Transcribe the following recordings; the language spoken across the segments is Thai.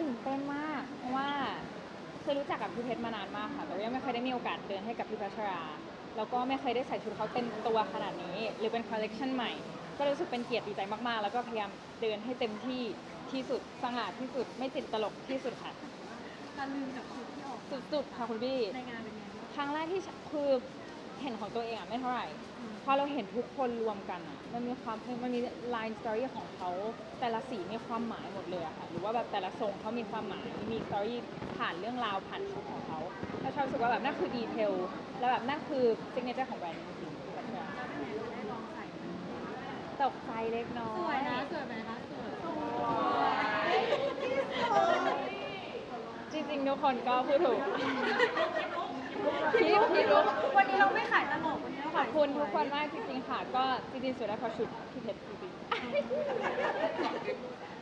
ตื่นเต้นมาก เพราะว่าเคยรู้จักกับพี่เพชรมานานมากค่ะ แต่ว่ายังไม่เคยได้มีโอกาสเดินให้กับพี่พัชรา แล้วก็ไม่เคยได้ใส่ชุดเขาเต็มตัวขนาดนี้ หรือเป็นคอลเลกชันใหม่ ก็รู้สึกเป็นเกียรติดีใจมากๆ แล้วก็พยายามเดินให้เต็มที่ ที่สุดสง่าที่สุดไม่ติดตลกที่สุดค่ะตะลึงกับชุดที่ออกมาสุดๆค่ะคุณพี่ ในงานเป็นไงบ้างครั้งแรกที่ฉันคือเห็นของตัวเองอะไม่เท่าไหร่อืมพอเราเห็นทุกคนรวมกันอะมันมีความมันมี line story ของเขาแต่ละสีมีความหมายหมดเลยอะค่ะหรือว่าแบบแต่ละทรงเขามีความหมายมี story ผ่านเรื่องราวผ่านชุดของเขาแล้วชอบรู้สึกว่าแบบนั่นคือดีเทลแล้วแบบนั่นคือ signature ของแบรนด์จริงๆแบบนี้แล้วเป็นไงเราได้ลองใส่ไหมตกใจเล็กน้อสวยยนะสวยไหมคะสวย จริงๆทุกคนก็พูดถูก พี่พี่รู้วันนี้เราไม่ขายตลกวันนี้เราขอขายบคุณสวยทุกคนมากจริงๆค่ะ ก็จริงๆสวยได้เพราะชุดพี่เพชรจริงๆ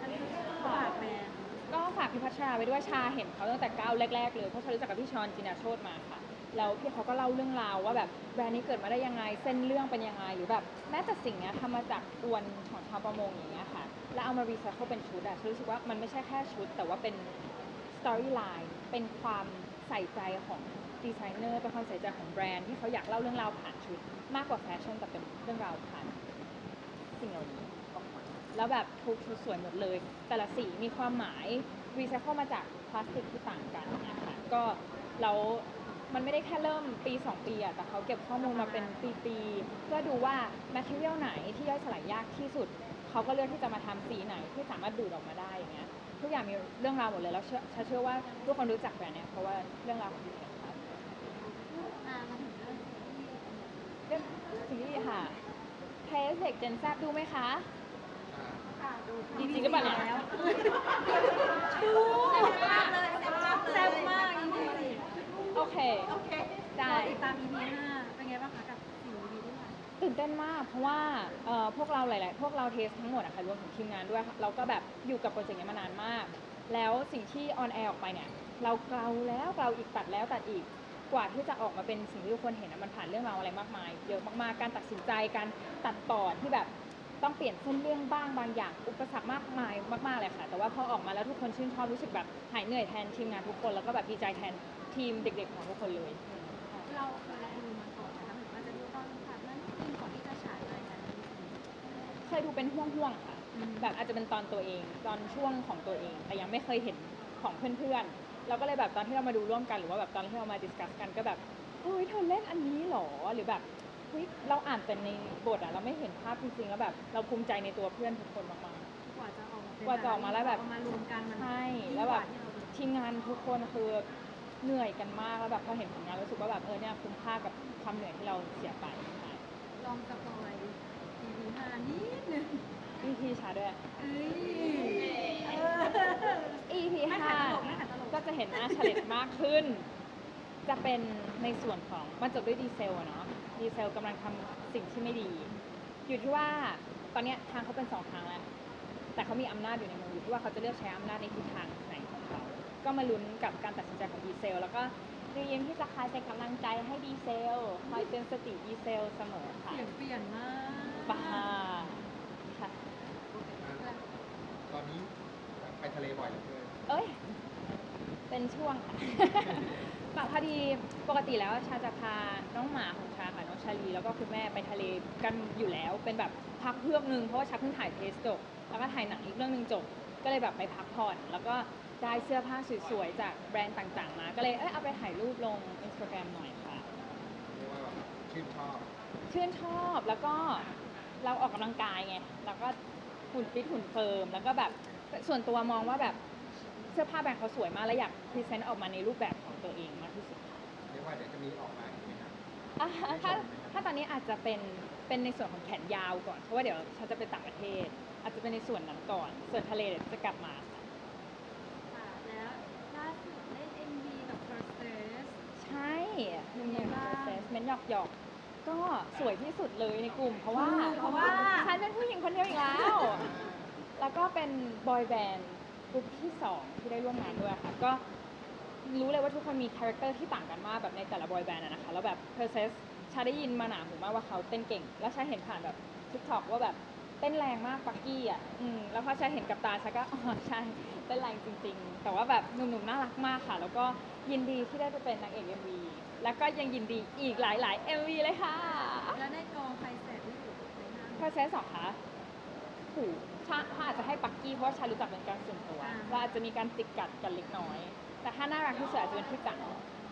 อันนี้ฝากแบรนด์ก็ฝากพี่พัชราไว้ด้วยชาเห็นเขาตั้งแต่ก้าวแรกๆเลยเพราะชารู้จักกับพี่ชอนจินาโชตมาค่ะ แล้วพี่เขาก็เล่าเรื่องราวว่าแบบแบรนด์นี้เกิดมาได้ยังไงเส้นเรื่องเป็นยังไงหรือแบบแม้แต่สิ่งเนี้ยทำมาจากอวนของชาวประมงอย่างเงี้ยค่ะแล้วเอามารีไซเคิลเป็นชุดอะฉันรู้สึกว่ามันไม่ใช่แค่ชุด แต่ว่าเป็นสตอรี่ไลน์เป็นความใส่ใจของดีไซเนอร์เป็นความใส่ใจของแบรนด์ที่เขาอยากเล่าเรื่องราวผ่านชุด มากกว่าแฟชั่นแต่เป็นเรื่องราวผ่านสิ่งเหล่านี้ออกมาแล้วแบบทุกชุดสวยหมดเลย แต่ละสีมีความหมายรีไซเคิลมาจากพลาสติกที่ต่างกันนะคะก็แล้ว มันไม่ได้แค่เริ่มปี 2 ปีอะแต่เขาเก็บข้อมูลมาเป็นปีๆเพื่อดูว่าแมทเทียลไหนที่ย่อยสลายยากที่สุด เขาก็เลือกที่จะมาทำสีไหนที่สามารถดูดออกมาได้อย่างเงี้ยทุกอย่างมีเรื่องราวหมดเลยแล้วเชื่อฉันเชื่อว่าทุกคนรู้จักแบรนด์เนี้ยเพราะว่าเรื่องราวของพี่เพชรครับอ่ามาถึงเรื่องที่เรื่องสิ่งที่ค่ะเทสเทคเจนแซบดูไหมคะค่ะดูค่ะจริงๆหรือเปล่าเนี่ยแล้วดูแซ่บมากเลยแซ่บมากจริงๆโอ เค โอเคได้ รอติดตาม EP 5เป็นไงบ้างคะกับสิ่งดีๆที่ผ่านมาตื่นเต้นมาก เพราะว่าเอ่อพวกเราหลาย ๆ พวกเราเทสทั้งหมดอะค่ะรวมถึงทีมงานด้วยเราก็แบบอยู่กับโปรเจกต์นี้มานานมาก แล้วสิ่งที่ออนแอร์ออกไปเนี่ย เราเกลาแล้วเกลาอีกตัดแล้วตัดอีกกว่าที่จะออกมาเป็นสิ่งที่ทุกคนเห็นอะมันผ่านเรื่องราวอะไรมากมาย เยอะมาก ๆ การตัดสินใจการตัดต่อที่แบบ ต้องเปลี่ยนเส้นเรื่องบ้างบางอย่าง อุปสรรคมากมายมากๆเลยค่ะ แต่ว่าพอออกมาแล้วทุกคนชื่นชอบรู้สึกแบบหายเหนื่อยแทนทีมงานทุกคนแล้วก็แบบดีใจแทนทีมเด็ก ๆ ของทุกคนเลย เราเคยดูมาก่อนนะคะเหมือนว่าจะดูตอนผ่านนั้นจริงก่อนที่จะฉายรายการนี้เคยดูเป็นห่วงๆค่ะ แบบอาจจะเป็นตอนตัวเอง ตอนช่วงของตัวเอง แต่ยังไม่เคยเห็นของเพื่อนๆเราก็เลยแบบตอนที่เรามาดูร่วมกันหรือว่าแบบตอนที่เรามาดิสคัสกันก็แบบเฮ้ยเธอเล่นอันนี้หรอหรือแบบ เฮ้ยเราอ่านแต่ในบทอะเราไม่เห็นภาพจริงๆแล้วแบบ เราภูมิใจในตัวเพื่อนทุกคนมากกว่าจะออกมาเป็นกว่าจะออกมาแล้วแบบเอมารวมกันมันๆใช่ยิ่งแล้วกแบว่าบที่เราดูทีมงานทุกคนคือเหนื่อยกันมากแล้วแบบพอเห็นผลงานรู้สึกว่าแบบเออเนี่ยคุ้มค่ากับความเหนื่อยที่เราเสียไปใช่ลองสปอย EP 5นิดนึงพี่พี่ชาด้วย เอ้ยเออ EP ไม่ห้าขายตลกไม่ขายตลกก็จะเห็นหน้าเฉลดมากขึ้น จะเป็นในส่วนของมันจบด้วยดีเซลอะเนาะ ดีเซลกำลังทำสิ่งที่ไม่ดี อยู่ที่ว่าตอนเนี้ยทางเขาเป็นสองทางแล้ว แต่เขามีอำนาจอยู่ในมืออยู่ที่ว่าเขาจะเลือกใช้อำนาจในทิศทางไหนของเขา ก็มาลุ้นกับการตัดสินใจของดีเซล แล้วก็เตรียมที่จะคอยเป็นกำลังใจให้ดีเซล คอยเตือนสติดีเซลเสมอค่ะเสียงเปลี่ยนมากบ้าค่ะ ตอนนี้ไปทะเลบ่อยเหลือเกินเอ้ย เป็นช่วงค่ะ แบบพอดีปกติแล้วชาจะพาน้องหมาของชาค่ะน้อง ชาลีแล้วก็คุณแม่ไปทะเลกันอยู่แล้ว เป็นแบบพักเพื่อกนึงเพราะว่าชาเพิ่งถ่ายเทสจบแล้วก็ถ่ายหนังอีกเรื่องหนึงจบ ก็เลยแบบไปพักผ่อน แล้วก็ได้เสื้อผ้าสวยๆจากแบรนด์ต่างๆมา ก็เลยเอ้ยเอาไปถ่ายรูปลงอินสตาแกรมหน่อยค่ะเรียกว่าแบบชื่นชอบชื่นชอบแล้วก็เราออกกำลังกายไงแล้วก็หุ่นฟิตหุ่นเฟิร์มแล้วก็แบบส่วนตัวมองว่าแบบเสื้อผ้าแบรนด์เขาสวยมากแล้วอยากพรีเซนต์ออกมาในรูปแบบของตัวเองมากที่สุดเรียกว่าเดี๋ยวจะมีออกมาอีกไหมครับ อะถ้าถ้าตอนนี้อาจจะเป็นเป็นในส่วนของแขนยาวก่อน เพราะว่าเดี๋ยวฉันจะไปต่างประเทศ อาจจะเป็นในส่วนนั้นก่อน ส่วนทะเลเดี๋ยวจะกลับมาค่ะค่ะแล้วล่าสุดเล่น MV กับ First Face ใช่มีเป็นไงบ้างเซสเมนหยอกหยอกๆก็สวยที่สุดเลยในกลุ่ม เพราะว่าเพราะว่า ฉันเป็นผู้หญิงคนเดียวอีกแล้ว แล้วก็เป็นบอยแบนด์กลุ่มที่สองที่ได้ร่วมงานด้วยค่ะ ก็ รู้เลยว่าทุกคนมีคาแรคเตอร์ที่ต่างกันมากแบบในแต่ละบอยแบนด์นะคะ แล้วแบบ Process ชาได้ยินมาหนาหูมากว่าเขาเต้นเก่ง แล้วชาเห็นผ่านแบบทิกตอกว่าแบบเต้นแรงมากปักกี้อะอืมแล้วพอชาเห็นกับตาชาก็อ๋อใช่เต้นแรงจริง ๆ แต่ว่าแบบหนุ่มๆน่ารักมากค่ะ แล้วก็ยินดีที่ได้ไปเป็นนางเอก MV แล้วก็ยังยินดีอีกหลายๆ MV เลยค่ะแล้วในกองใครเสร็จที่สุดในห้าง process เหรอคะถูกชาถ้าอาจจะให้ปักกี้เพราะว่าชารู้จักเป็นการส่วนตัวเราอาจจะมีการติดกัดกันเล็กน้อย แต่ถ้าน่ารักที่สุดอาจจะเป็นพี่จัง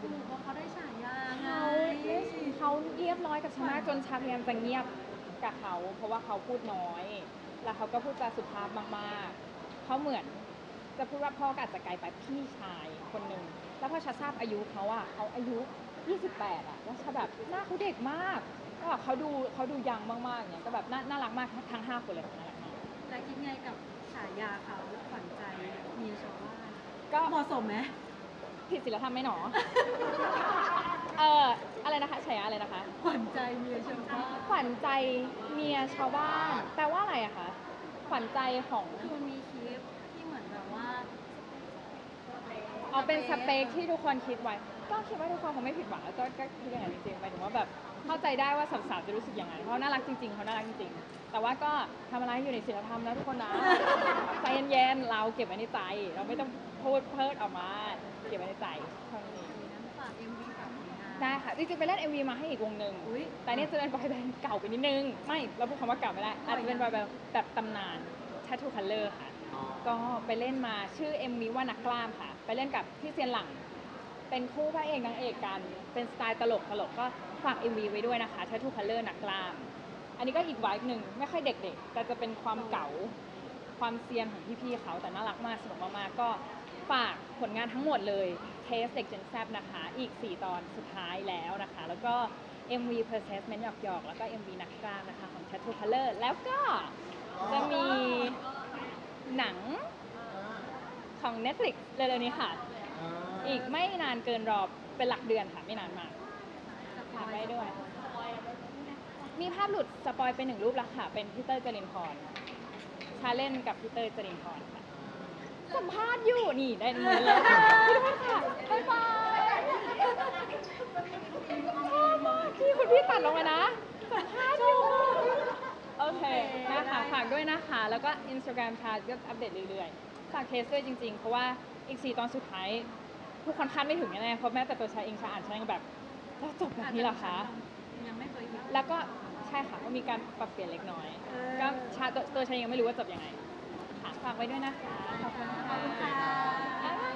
คุณเพราะเขาได้ฉายาไงเขาเขาเรียบร้อยกับชามากจนชาพยายามจะเงียบกับเขา เพราะว่าเขาพูดน้อย แล้วเขาก็พูดจาสุภาพมากๆเขาเหมือนจะพูดว่าพ่อก็อาจจะไกลไปพี่ชายคนหนึ่งแล้วพอชาทราบอายุเขาอะเขาอายุ 28อะแล้วชาแบบหน้าเขาเด็กมากก็แบบเขาดูเขาดูยังมากๆเนี่ยก็แบบน่าน่ารักมากทั้งห้าคนเลยน่ารักมากแล้วคิดไงกับฉายาเขาขวัญใจเมียชาวบ้านก็เหมาะสมไหม ผิดศีลธรรมไหมหนอ เอออะไรนะคะฉายาอะไรนะคะ ขวัญใจเมียชาวบ้านขวัญใจเมียชาวบ้านแปลว่าอะไรอะคะขวัญใจของคือมันมีคลิปที่เหมือนแบบว่าเอาเป็นสเปคที่ทุกคนคิดไว้ ก็คิดว่าทุกคนคงไม่ผิดหวังแล้วก็ก็คิดอย่างนั้นจริงๆหมายถึงว่าแบบเข้าใจได้ว่าสาวๆจะรู้สึกอย่างนั้นเพราะน่ารักจริงๆเขาน่ารักจริงๆ แต่ว่าก็ทำอะไรอยู่ในศีลธรรมนะทุกคนนะ ใจเย็นๆเราเก็บไว้ในใจ เราไม่ต้องพูดเพิดออกมาเก็บไว้ในใจเท่านี้นั้นฝาก MV ฝากผลงานได้ค่ะจริงๆไปเล่น MV มาให้อีกวงหนึ่งอุ๊ยแต่เนี่ยจะเป็นบอยแบนด์เก่าไปนิดนึง ไม่เราพูดคำว่าเก่าไม่ได้อาจจะเป็นบอยแบนด์แบบตำนาน Tattoo Color ค่ะอ๋อก็ไปเล่นมาชื่อ MV ว่านักกล้ามค่ะ ไปเล่นกับพี่เซียนหลัง เป็นคู่พระเอกนางเอกกัน เป็นสไตล์ตลกตลกก็ฝาก MV ไว้ด้วยนะคะ Tattoo Color นักกล้าม อันนี้ก็อีกไวท์หนึ่งไม่ค่อยเด็ก ๆ แต่จะเป็นความเก๋าความเซียนของพี่ๆเขาแต่น่ารักมากสนุกมากๆก็ ฝากผลงานทั้งหมดเลยเทสเด็กเจนแซบนะคะ อีก 4 ตอนสุดท้ายแล้วนะคะ แล้วก็ MV Process เมนหยอกๆแล้วก็ MV นักกล้ามนะคะ ของ Tattoo Color แล้วก็จะมีหนังของ Netflix เร็วๆนี้ค่ะอ่าอีกไม่นานเกินรอเป็นหลักเดือนค่ะ ไม่นานมากสปฝาอกยไว้ด้วย มีภาพหลุดสปอยไปหนึ่งรูปแล้วค่ะ เป็นพีเตอร์จรินพรชาเล่นกับพีเตอร์จรินพรค่ะ สัมภาษณ์อยู่นี่ได้เงินแล้วพี่ทุกคนค่ะบ๊ายบายชอบมากพี่คุณพี่ตัดลงมานะสัมภาษณ์อยู่โอเคนะคะฝากด้วยนะคะ แล้วก็ Instagram ชาก็อัปเดตเรื่อยๆฝากเทสด้วยจริงๆ เพราะว่าอีก 4 ตอนสุดท้าย ทุกคนคาดไม่ถึงแน่ๆเพราะแม้แต่ตัวชาเองชาอ่านชายังแบบแล้วจบแบบนี้เหรอคะ ยังไม่เคยแล้วก็ใช่ค่ะก็มีการปรับเปลี่ยนเล็กน้อย ก็ชาตัวตัวชายังไม่รู้ว่าจบยังไง ฝากไว้ด้วยนะคะ ขอบคุณค่ะ